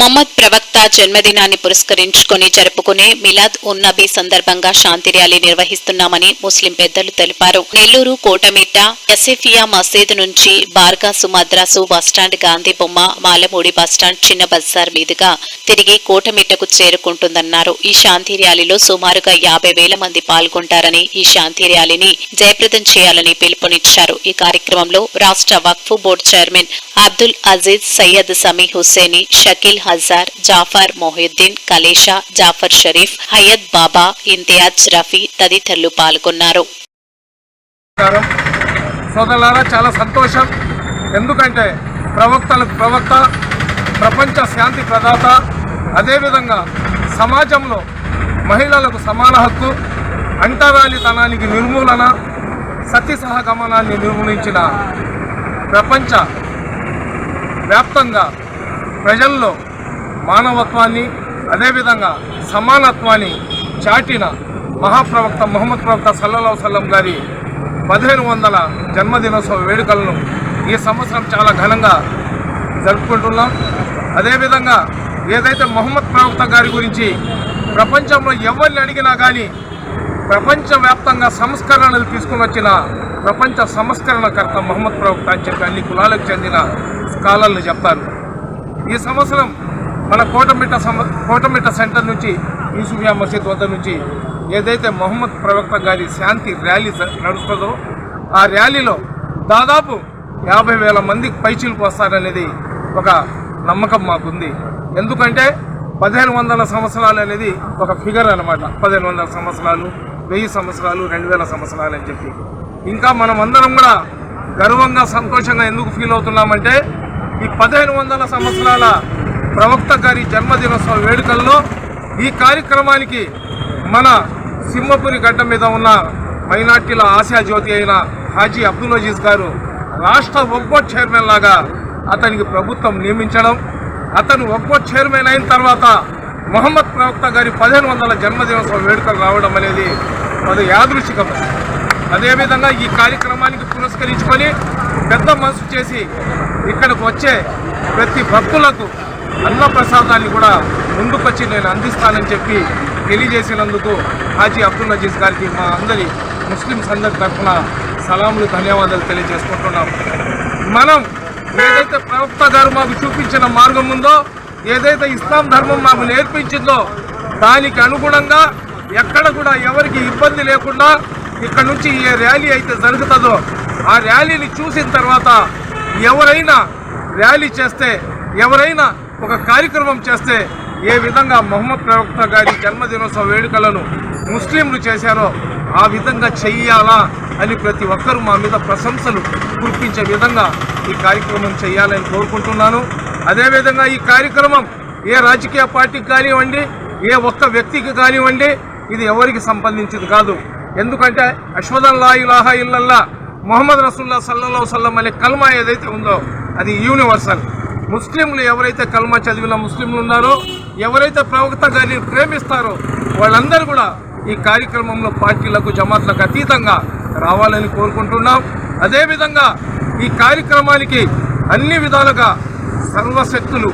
మహమ్మద్ ప్రవక్త జన్మదినాన్ని పురస్కరించుకుని జరుపుకునే మిలాద్ ఉన్నబీ సందర్భంగా శాంతి ర్యాలీ నిర్వహిస్తున్నామని ముస్లిం పెద్దలు తెలిపారు. నెల్లూరు కోటమిట్ట ఎస్ఎఫియా మసీద్ నుంచి బార్గాసు మద్రాసు బస్టాండ్ గాంధీ బొమ్మ మాలమూడి బస్టాండ్ చిన్న బజార్ మీదుగా తిరిగి కోటమిట్టకు చేరుకుంటుందన్నారు. ఈ శాంతి ర్యాలీలో సుమారుగా యాభై వేల మంది పాల్గొంటారని ఈ శాంతి ర్యాలీని జయప్రదం చేయాలని పిలుపునిచ్చారు. ఈ కార్యక్రమంలో రాష్ట్ర వక్ఫ్ బోర్డు చైర్మన్ అబ్దుల్ అజీజ్ సయ్యద్ సమీ హుస్సేని షకీల్ హజార్ జాఫర్ మొహిద్దీన్ కలేషా జాఫర్ షరీఫ్ హయత్ బాబా ఇంతియాజ్ రఫీ తదితరులు పాల్గొన్నారు. సోదరులారా చాలా సంతోషం. ఎందుకంటే ప్రవక్తలకు ప్రవక్త ప్రపంచ శాంతి ప్రదాత అదేవిధంగా సమాజంలో మహిళలకు సమాన హక్కు అంటరాలితనానికి నిర్మూలన సతీ సహగమనాన్ని నిర్మూలించిన ప్రపంచ వ్యాప్తంగా ప్రజల్లో మానవత్వాన్ని అదేవిధంగా సమానత్వాన్ని చాటిన మహాప్రవక్త మహమ్మద్ ప్రవక్త సల్లల్లా సల్లం గారి పదిహేను వందల జన్మదినోత్సవ వేడుకలను ఈ సంవత్సరం చాలా ఘనంగా జరుపుకుంటున్నాం. అదేవిధంగా ఏదైతే మహమ్మద్ ప్రవక్త గారి గురించి ప్రపంచంలో ఎవరిని అడిగినా కానీ ప్రపంచవ్యాప్తంగా సంస్కరణలు తీసుకుని వచ్చిన ప్రపంచ సంస్కరణకర్త మహమ్మద్ ప్రవక్త అని చెప్పి అన్ని కులాలకు చెందిన స్కాలర్లు చెప్తారు. ఈ సంవత్సరం మన కోటమిట్ట సమ కోటమిట్ట సెంటర్ నుంచి యూసుఫియా మసీద్ వద్ద నుంచి ఏదైతే మొహమ్మద్ ప్రవక్త గారి శాంతి ర్యాలీ నడుస్తుందో ఆ ర్యాలీలో దాదాపు యాభై వేల మంది పైచీలకు వస్తారనేది ఒక నమ్మకం మాకుంది. ఎందుకంటే పదిహేను వందల సంవత్సరాలు అనేది ఒక ఫిగర్ అనమాట పదిహేను వందల సంవత్సరాలు వెయ్యి సంవత్సరాలు రెండు వేల సంవత్సరాలు అని చెప్పి. ఇంకా మనం అందరం కూడా గర్వంగా సంతోషంగా ఎందుకు ఫీల్ అవుతున్నామంటే ఈ పదిహేను వందల సంవత్సరాల ప్రవక్త గారి జన్మదినోత్సవ వేడుకల్లో ఈ కార్యక్రమానికి మన సింహపురి గడ్డ మీద ఉన్న మైనార్టీల ఆశాజ్యోతి అయిన హాజీ అబ్దుల్ అజీజ్ గారు రాష్ట్ర ఒక్కో చైర్మన్ లాగా అతనికి ప్రభుత్వం నియమించడం అతను ఒక్కోట్ చైర్మన్ అయిన తర్వాత మొహమ్మద్ ప్రవక్త గారి పదిహేను వందల జన్మదినోత్సవ వేడుకలు రావడం అనేది అది యాదృశికం అదేవిధంగా ఈ కార్యక్రమానికి పురస్కరించుకొని పెద్ద మనసు చేసి ఇక్కడికి వచ్చే ప్రతి భక్తులకు అన్న ప్రసాదాన్ని కూడా ముందుకొచ్చి నేను అందిస్తానని చెప్పి తెలియజేసినందుకు హాజీ అబ్దుల్ అజీజ్ గారికి మా అందరి ముస్లిం అందరి తరఫున సలాములు ధన్యవాదాలు తెలియజేసుకుంటున్నాం. మనం ఏదైతే ప్రవక్త గారు మాకు చూపించిన మార్గం ఉందో ఏదైతే ఇస్లాం ధర్మం మాకు నేర్పించిందో దానికి అనుగుణంగా ఎక్కడ కూడా ఎవరికి ఇబ్బంది లేకుండా ఇక్కడ నుంచి ఏ ర్యాలీ అయితే జరుగుతుందో ఆ ర్యాలీని చూసిన తర్వాత ఎవరైనా ర్యాలీ చేస్తే ఎవరైనా ఒక కార్యక్రమం చేస్తే ఏ విధంగా మొహమ్మద్ ప్రవక్త గారి జన్మదినోత్సవ వేడుకలను ముస్లింలు చేశారో ఆ విధంగా చెయ్యాలా అని ప్రతి ఒక్కరూ మా మీద ప్రశంసలు కురిపించే విధంగా ఈ కార్యక్రమం చేయాలని కోరుకుంటున్నాను. అదేవిధంగా ఈ కార్యక్రమం ఏ రాజకీయ పార్టీకి కానివ్వండి ఏ ఒక్క వ్యక్తికి కానివ్వండి ఇది ఎవరికి సంబంధించింది కాదు. ఎందుకంటే అశ్వదల్లా ఇలాహా ఇల్లల్లా మొహమ్మద్ రసూల్లా సల్లల్లా సల్లం అనే కల్మా ఏదైతే ఉందో అది యూనివర్సల్. ముస్లింలు ఎవరైతే కల్మా చదివిన ముస్లింలు ఉన్నారో ఎవరైతే ప్రవక్త గారిని ప్రేమిస్తారో వాళ్ళందరూ కూడా ఈ కార్యక్రమంలో పార్టీలకు జమాత్లకు అతీతంగా రావాలని కోరుకుంటున్నాం. అదేవిధంగా ఈ కార్యక్రమానికి అన్ని విధాలుగా సర్వశక్తులు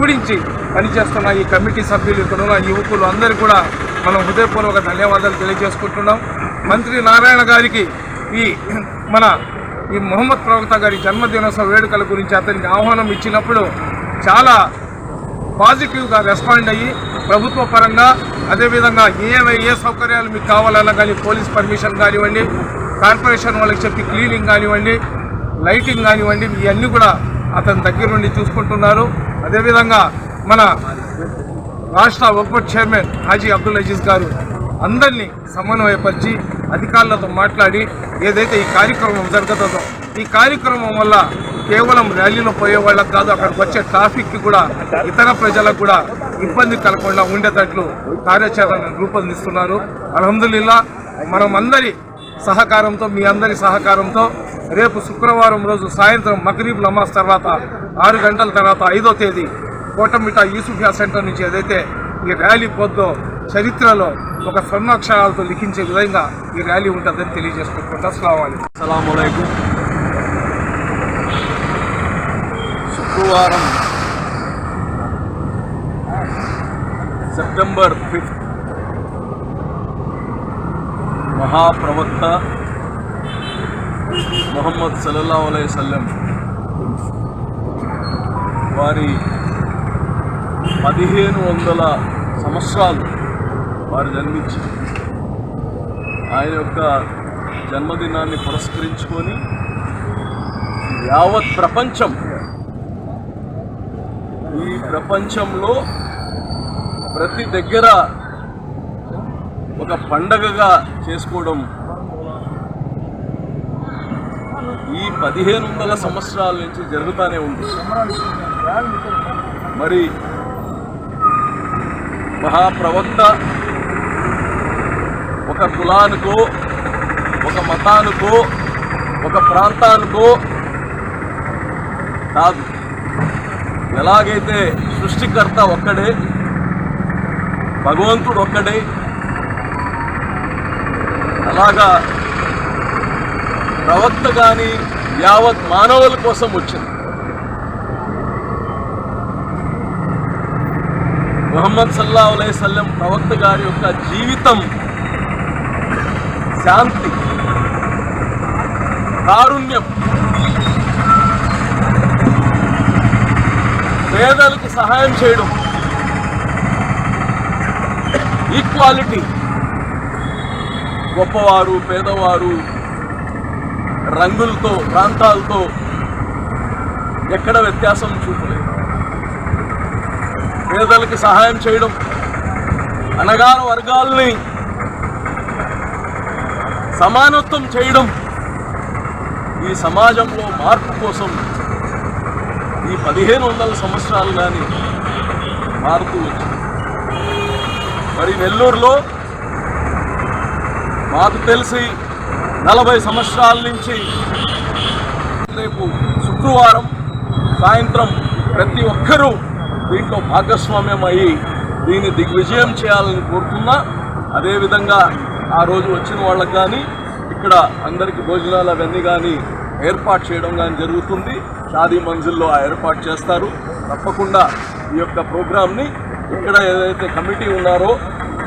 ఊడించి పనిచేస్తున్న ఈ కమిటీ సభ్యులు ఇక్కడ ఉన్న యువకులు అందరూ కూడా మనం హృదయపూర్వక ధన్యవాదాలు తెలియజేసుకుంటున్నాం. మంత్రి నారాయణ గారికి ఈ మన ఈ మొహమ్మద్ ప్రవక్త గారి జన్మదినోత్సవ వేడుకల గురించి అతనికి ఆహ్వానం ఇచ్చినప్పుడు చాలా పాజిటివ్గా రెస్పాండ్ అయ్యి ప్రభుత్వ పరంగా అదేవిధంగా ఏ ఏ సౌకర్యాలు మీకు కావాలన్నా కానీ పోలీస్ పర్మిషన్ కానివ్వండి కార్పొరేషన్ వాళ్ళకి చెప్పి క్లీనింగ్ కానివ్వండి లైటింగ్ కానివ్వండి ఇవన్నీ కూడా అతని దగ్గర నుండి చూసుకుంటున్నారు. అదేవిధంగా మన రాష్ట్ర ఒక్కొక్క చైర్మన్ హాజీ అబ్దుల్ అజీజ్ గారు అందరినీ సమన్వయపరిచి అధికారులతో మాట్లాడి ఏదైతే ఈ కార్యక్రమం జరుగుతుందో ఈ కార్యక్రమం వల్ల కేవలం ర్యాలీలో పోయే వాళ్ళకు కాదు అక్కడికి వచ్చే ట్రాఫిక్కి కూడా ఇతర ప్రజలకు కూడా ఇబ్బంది కలగకుండా ఉండేటట్లు కార్యాచరణ రూపొందిస్తున్నారు. అలహదుల్లా మనం అందరి సహకారంతో మీ అందరి సహకారంతో రేపు శుక్రవారం రోజు సాయంత్రం మగరీబ్ నమాజ్ తర్వాత ఆరు గంటల తర్వాత ఐదో తేదీ కోటమిట యూసుఫియా సెంటర్ నుంచి ఏదైతే ఈ ర్యాలీ పోద్దో చరిత్రలో ఒక స్వర్ణాక్షరాలతో లిఖించే విధంగా ఈ ర్యాలీ ఉంటుందని తెలియజేసుకుంటున్నా అస్సలం అస్సలాములైకుం శుక్రవారం సెప్టెంబర్ ఫిఫ్త్. మహాప్రవక్త మొహమ్మద్ సల్లల్లాహు అలైవల్లం సల్లం వారి పదిహేను వందల సంవత్సరాలు వారు జన్మించి ఆయన యొక్క జన్మదినాన్ని పురస్కరించుకొని యావత్ ప్రపంచం ఈ ప్రపంచంలో ప్రతి దగ్గర ఒక పండగగా చేసుకోవడం ఈ పదిహేను వందల సంవత్సరాల నుంచి జరుగుతూనే ఉంది. మరి మహాప్రవక్త ఒక కులానికో ఒక మతానికో ఒక ప్రాంతానికో కాదు. ఎలాగైతే సృష్టికర్త ఒక్కడే భగవంతుడు ఒక్కడే అలాగా ప్రవక్త కానీ యావత్ మానవుల కోసం వచ్చింది. మొహమ్మద్ సల్లా అలై సల్లం ప్రవక్త గారి యొక్క జీవితం శాంతి కారుణ్యం పేదలకు సహాయం చేయడం ఈక్వాలిటీ గొప్పవారు పేదవారు రంగులతో ప్రాంతాలతో ఎక్కడ వ్యత్యాసం చూపలేదు. పేదలకి సహాయం చేయడం అనగాన వర్గాల్ని సమానత్వం చేయడం ఈ సమాజంలో మార్పు కోసం ఈ పదిహేను వందల సంవత్సరాలు కానీ మారుతూ వచ్చింది. మరి నెల్లూరులో మాకు తెలిసి నలభై సంవత్సరాల నుంచి రేపు శుక్రవారం సాయంత్రం ప్రతి ఒక్కరూ దీంట్లో భాగస్వామ్యం అయ్యి దీన్ని దిగ్విజయం చేయాలని కోరుతున్నా. అదేవిధంగా ఆ రోజు వచ్చిన వాళ్ళకి కానీ ఇక్కడ అందరికీ భోజనాలు అవన్నీ కానీ ఏర్పాటు చేయడం కానీ జరుగుతుంది. షాదీ మంజిల్లో ఆ ఏర్పాటు చేస్తారు. తప్పకుండా ఈ యొక్క ప్రోగ్రామ్ని ఇక్కడ ఏదైతే కమిటీ ఉన్నారో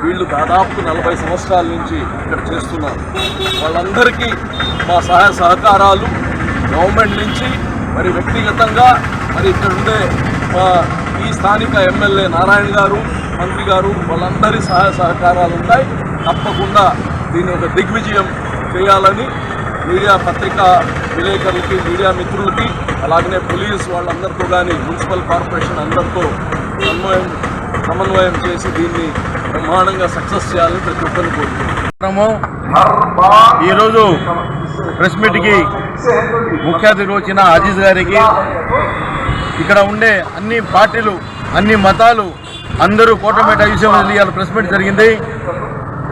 వీళ్ళు దాదాపు నలభై సంవత్సరాల నుంచి ఇక్కడ చేస్తున్నారు. వాళ్ళందరికీ మా సహాయ సహకారాలు గవర్నమెంట్ నుంచి మరి వ్యక్తిగతంగా మరి ఇక్కడ ఉండే మా ఈ స్థానిక ఎమ్మెల్యే నారాయణ గారు మంత్రి గారు వాళ్ళందరి సహాయ సహకారాలు ఉంటాయి. తప్పకుండా దీన్ని ఒక దిగ్విజయం చేయాలని మీడియా పత్రికా విలేకరులకి మీడియా మిత్రులకి అలాగనే పోలీస్ వాళ్ళందరితో కానీ మున్సిపల్ కార్పొరేషన్ అందరితో సమన్వయం సమన్వయం చేసి దీన్ని బ్రహ్మాండంగా సక్సెస్ చేయాలని ప్రతి ఒక్కరిని కోరుకుంటున్నాము. ఈరోజు ప్రెస్ మీట్కి ముఖ్య అతిథి వచ్చిన అజీజ్ గారికి ఇక్కడ ఉండే అన్ని పార్టీలు అన్ని మతాలు అందరూ కోటమేట విషయం తెలియాలి ప్రెస్ మీట్ జరిగింది.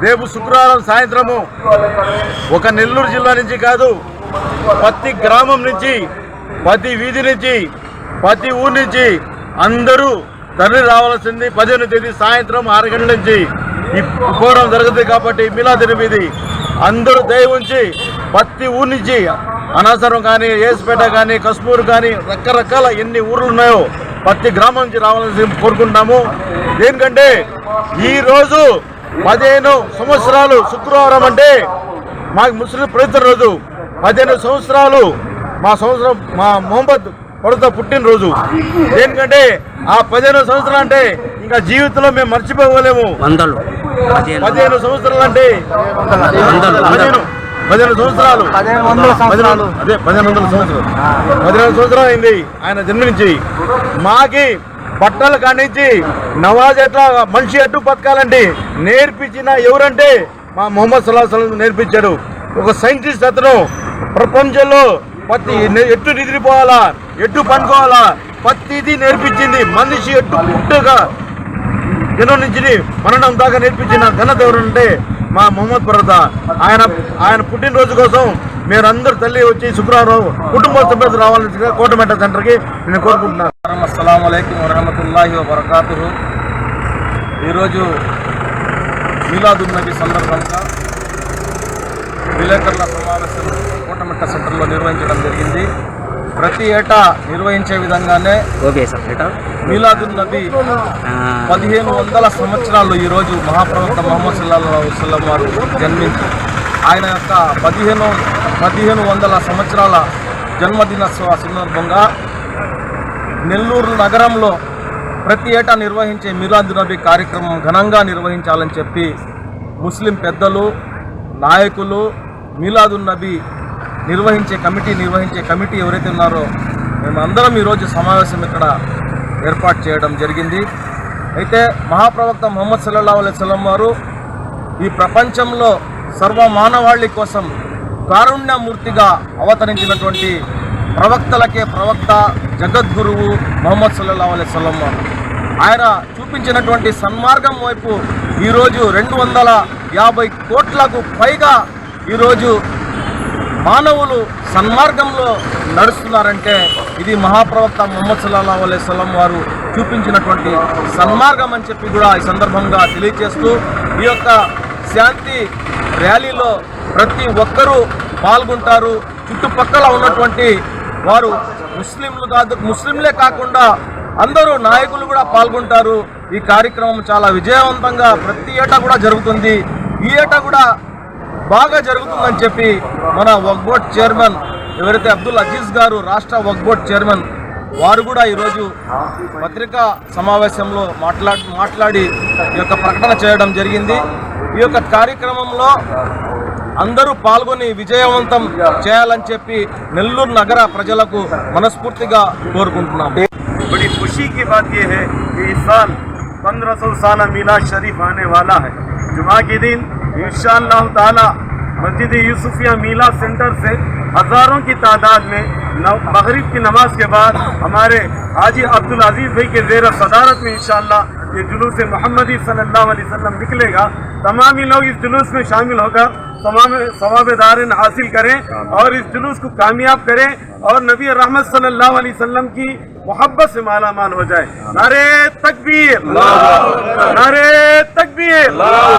రేపు శుక్రవారం సాయంత్రము ఒక నెల్లూరు జిల్లా నుంచి కాదు ప్రతి గ్రామం నుంచి ప్రతి వీధి నుంచి ప్రతి ఊరి నుంచి అందరూ తరలి రావాల్సింది పదిహేను తేదీ సాయంత్రం ఆరు గంటల నుంచి. ఈ ప్రోగ్రాం జరుగుతుంది కాబట్టి మిలా ఎనిమిది అందరూ దయ ఉంచి ప్రతి ఊరి నుంచి అనాసరం కానీ ఏసుపేట కానీ కస్మూర్ కానీ రకరకాల ఎన్ని ఊర్లు ఉన్నాయో ప్రతి గ్రామం నుంచి రావాలని కోరుకుంటున్నాము. దేనికంటే ఈరోజు పదిహేను సంవత్సరాలు శుక్రవారం అంటే మాకు ముస్లిం పవిత్ర రోజు. పదిహేను సంవత్సరాలు మా సంవత్సరం మా మొహమ్మద్ కొడత పుట్టినరోజు. దేనికంటే ఆ పదిహేను సంవత్సరాలు అంటే ఇంకా జీవితంలో మేము మర్చిపోగలేము వందలు. పదిహేను. సంవత్సరాలు అంటే పదిహేను పదిహేను సంవత్సరాలు. పదిహేను అదే పదిహేను వందల సంవత్సరాలు. పదిహేను సంవత్సరాలు అయింది. ఆయన జన్మించి మాకి బట్టలు కానించి నవాజ్ ఎట్లా మనిషి ఎట్టు బతకాలండి? నేర్పించిన ఎవరంటే మా మొహమ్మద్ సల్లాహ్ నేర్పించాడు. ఒక సైంటిస్ట్ అతను. ప్రపంచంలో ప్రతి ఎట్టు నిద్రపోవాలా ఎట్టు పనుకోవాలా ప్రతిదీ నేర్పించింది. మనిషి ఎట్టు పుట్టుగా జనం నుంచి మరణం దాకా నేర్పించిన ఘనత ఎవరంటే మా మొహమ్మద్ పర్వత ఆయన ఆయన పుట్టినరోజు కోసం మీరందరూ తల్లి వచ్చి శుక్రవారం కుటుంబ సభ్యులు రావాలని కోటమెట్ట సెంటర్కి నేను కోరుకుంటున్నాను. అస్సలం అయికం వరహమతుల్లాహి వబర్కాతుహు. ఈరోజు మీలాదున్ నబీ సందర్భంగా విలేకరుల సమావేశం కోటమిట్ట సెంటర్లో నిర్వహించడం జరిగింది. ప్రతి ఏటా నిర్వహించే విధంగానే ఓకే సార్ బేటా మీలాదున్ నబీ పదిహేను వందల సంవత్సరాలు ఈరోజు మహాప్రవక్త మొహమ్మద్ సల్లాహు వసల్లం వారు జన్మించి ఆయన యొక్క పదిహేను పదిహేను వందల సంవత్సరాల జన్మదినోత్సవ సందర్భంగా నెల్లూరు నగరంలో ప్రతి ఏటా నిర్వహించే మిలాద్ నబీ కార్యక్రమం ఘనంగా నిర్వహించాలని చెప్పి ముస్లిం పెద్దలు నాయకులు మిలాదున్ నబీ నిర్వహించే కమిటీ నిర్వహించే కమిటీ ఎవరైతే ఉన్నారో మేమందరం ఈరోజు సమావేశం ఇక్కడ ఏర్పాటు చేయడం జరిగింది. అయితే మహాప్రవక్త మొహమ్మద్ సల్లల్లా అలైవలం వారు ఈ ప్రపంచంలో సర్వ మానవాళి కోసం కారుణ్యమూర్తిగా అవతరించినటువంటి ప్రవక్తలకే ప్రవక్త జగద్గురువు మొహమ్మద్ సల్లల్లా అలైవలం ఆయన చూపించినటువంటి సన్మార్గం వైపు ఈరోజు రెండు వందల యాభై కోట్లకు పైగా ఈరోజు మానవులు సన్మార్గంలో నడుస్తున్నారంటే ఇది మహాప్రవక్త మొహమ్మద్ సల్లాహు అలైహి వారు చూపించినటువంటి సన్మార్గం అని చెప్పి కూడా ఈ సందర్భంగా తెలియజేస్తూ ఈ యొక్క శాంతి ర్యాలీలో ప్రతి ఒక్కరూ పాల్గొంటారు. చుట్టుపక్కల ఉన్నటువంటి వారు ముస్లింలు కాదు ముస్లింలే కాకుండా అందరూ నాయకులు కూడా పాల్గొంటారు. ఈ కార్యక్రమం చాలా విజయవంతంగా ప్రతి ఏటా కూడా జరుగుతుంది. ఈ ఏటా కూడా బాగా జరుగుతుందని చెప్పి మన వక్ బోర్డ్ చైర్మన్ ఎవరైతే అబ్దుల్ అజీజ్ గారు రాష్ట్ర వక్ బోర్డ్ చైర్మన్ వారు కూడా ఈరోజు పత్రికా సమావేశంలో మాట్లాడి మాట్లాడి ఈ యొక్క ప్రకటన చేయడం జరిగింది. ఈ యొక్క కార్యక్రమంలో అందరూ పాల్గొని విజయవంతం చేయాలని చెప్పి నెల్లూరు నగర ప్రజలకు మనస్ఫూర్తిగా కోరుకుంటున్నాము बड़ी खुशी की बात यह है कि इस साल पंद्रह सौ साल मिलाद शरीफ आने वाला है जुमा के दिन इन ताला मस्जिद यूसुफिया मीलाद सेंटर से हज़ारों की तादाद में नव- मगरिब की नमाज के बाद हमारे हाजी अब्दुल अजीज भाई के जेर सदारत में इंशाल्लाह ये जुलूस मोहम्मदी सल्लल्लाहु अलैहि वसल्लम निकलेगा تمام ہی لوگ اس جلوس میں شامل ہو کر تمام ثواب دارن حاصل کریں اور اس جلوس کو کامیاب کریں اور نبی رحمت صلی اللہ علیہ وسلم کی محبت سے مالا مان ہو جائے۔ نعرے تکبیر۔ نعرے تکبیر۔